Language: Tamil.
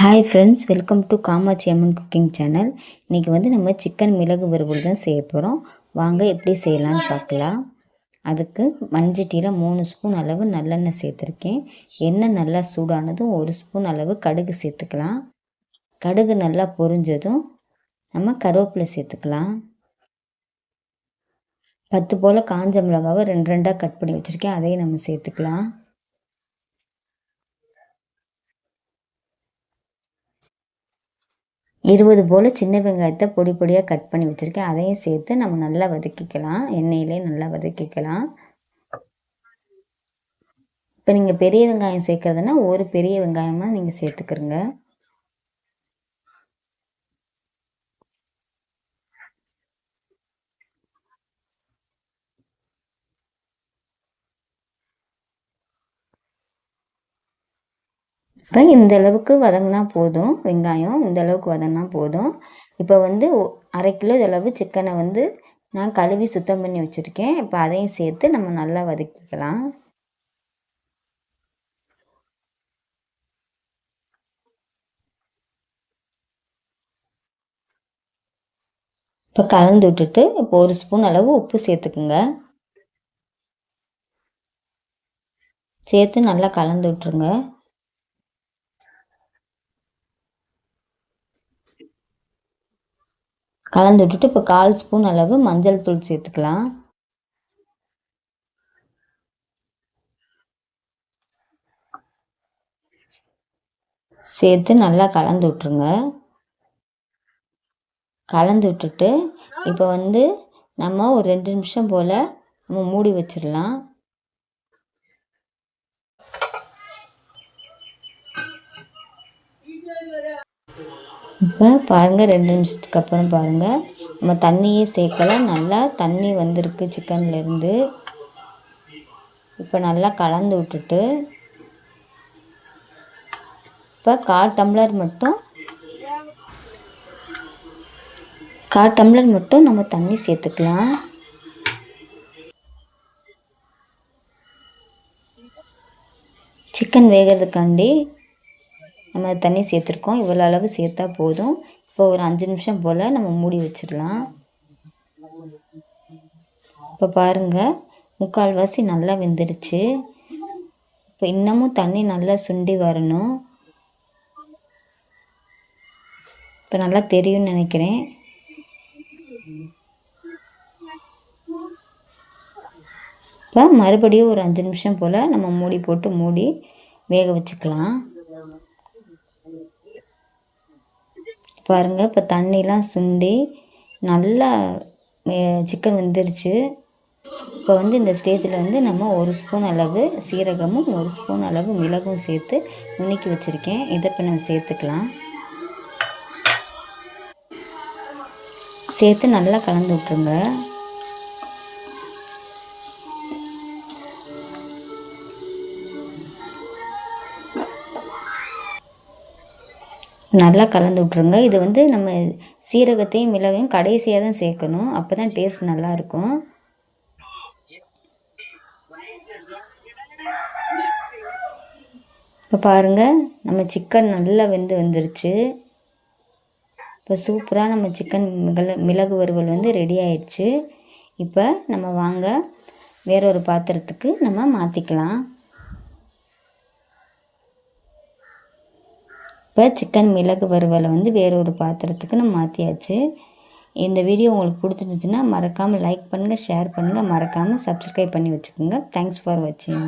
Hi friends welcome to Kamakshi Amman cooking channel இன்றைக்கி வந்து நம்ம சிக்கன் மிளகு வறுவல் தான் செய்ய போகிறோம் வாங்க எப்படி செய்யலான்னு பார்க்கலாம். அதுக்கு மண்சட்டியில் மூணு ஸ்பூன் அளவு நல்லெண்ணெய் சேர்த்துருக்கேன். எண்ணெய் நல்லா சூடானதும் ஒரு ஸ்பூன் அளவு கடுகு சேர்த்துக்கலாம். கடுகு நல்லா பொரிஞ்சதும் நம்ம கருவேப்பிலை சேர்த்துக்கலாம். பத்து போல் காஞ்ச மிளகாவை ரெண்டு ரெண்டாக கட் பண்ணி வச்சுருக்கேன். அதையும் நம்ம சேர்த்துக்கலாம். இருபது போல் சின்ன வெங்காயத்தை பொடி பொடியாக கட் பண்ணி வச்சுருக்கேன். அதையும் சேர்த்து நம்ம நல்லா வதக்கிக்கலாம். எண்ணெயிலே நல்லா வதக்கிக்கலாம். இப்போ நீங்கள் பெரிய வெங்காயம் சேர்க்குறதுனா ஒரு பெரிய வெங்காயமாக நீங்கள் சேர்த்துக்கிறங்க. இப்போ இந்த அளவுக்கு வதங்கினா போதும் வெங்காயம் இந்த அளவுக்கு வதங்கினா போதும். இப்போ வந்து அரை கிலோ அளவு சிக்கனை வந்து நான் கழுவி சுத்தம் பண்ணி வச்சுருக்கேன். இப்போ அதையும் சேர்த்து நம்ம நல்லா வதக்கிக்கலாம். இப்போ கலந்து விட்டுட்டு இப்போ ஒரு ஸ்பூன் அளவு உப்பு சேர்த்துக்குங்க. சேர்த்து நல்லா கலந்து விட்ருங்க கலந்து விட்டுட்டு இப்போ கால் ஸ்பூன் அளவு மஞ்சள் தூள் சேர்த்துக்கலாம். சேர்த்து நல்லா கலந்து விட்ருங்க கலந்து விட்டுட்டு இப்போ வந்து நம்ம ஒரு ரெண்டு நிமிஷம் போல் நம்ம மூடி வச்சிடலாம். இப்போ பாருங்கள் ரெண்டு நிமிஷத்துக்கு அப்புறம் பாருங்கள் நம்ம தண்ணியே சேர்க்கல. நல்லா தண்ணி வந்திருக்கு சிக்கன்லேருந்து இப்போ நல்லா கலந்து விட்டுட்டு இப்போ கால் டம்ளர் மட்டும் கால் டம்ளர் மட்டும் நம்ம தண்ணி சேர்த்துக்கலாம். சிக்கன் வேகிறதுக்காண்டி நம்ம தண்ணி சேர்த்துருக்கோம். இவ்வளோ அளவு சேர்த்தா போதும். இப்போ ஒரு அஞ்சு நிமிஷம் போல் நம்ம மூடி வச்சிடலாம். இப்போ பாருங்கள் முக்கால்வாசி நல்லா வெந்துடுச்சு. இப்போ இன்னமும் தண்ணி நல்லா சுண்டி வரணும். இப்போ நல்லா தெரியும்னு நினைக்கிறேன். இப்போ மறுபடியும் ஒரு அஞ்சு நிமிஷம் போல் நம்ம மூடி போட்டு மூடி வேக வச்சுக்கலாம். பாருங்கள் இப்போ தண்ணிலாம் சுண்டி நல்லா சிக்கன் வெந்துருச்சு. இப்போ வந்து இந்த ஸ்டேஜில் வந்து நம்ம ஒரு ஸ்பூன் அளவு சீரகமும் ஒரு ஸ்பூன் அளவு மிளகும் சேர்த்து நுணுக்கி வச்சுருக்கேன். இதை இப்போ நம்ம சேர்த்துக்கலாம். சேர்த்து நல்லா கலந்து விட்ருங்க நல்லா கலந்து விட்ருங்க இது வந்து நம்ம சீரகத்தையும் மிளகையும் கடைசியாக தான் சேர்க்கணும். அப்போ தான் டேஸ்ட் நல்லாயிருக்கும் இப்போ பாருங்கள் நம்ம சிக்கன் நல்லா வெந்து வந்துருச்சு. இப்போ சூப்பராக நம்ம சிக்கன் மிளகு மிளகு வறுவல் வந்து ரெடி ஆயிடுச்சு. இப்போ நம்ம வாங்க வேறொரு பாத்திரத்துக்கு நம்ம மாற்றிக்கலாம் இப்போ சிக்கன் மிளகு வறுவலை வந்து வேறொரு பாத்திரத்துக்கு நம்ம மாற்றியாச்சு இந்த வீடியோ உங்களுக்கு பிடிச்சிருந்துச்சுன்னா மறக்காமல் லைக் பண்ணுங்கள் ஷேர் பண்ணுங்கள் மறக்காமல் சப்ஸ்கிரைப் பண்ணி வச்சுக்கோங்க. தேங்க்ஸ் ஃபார் வாட்சிங்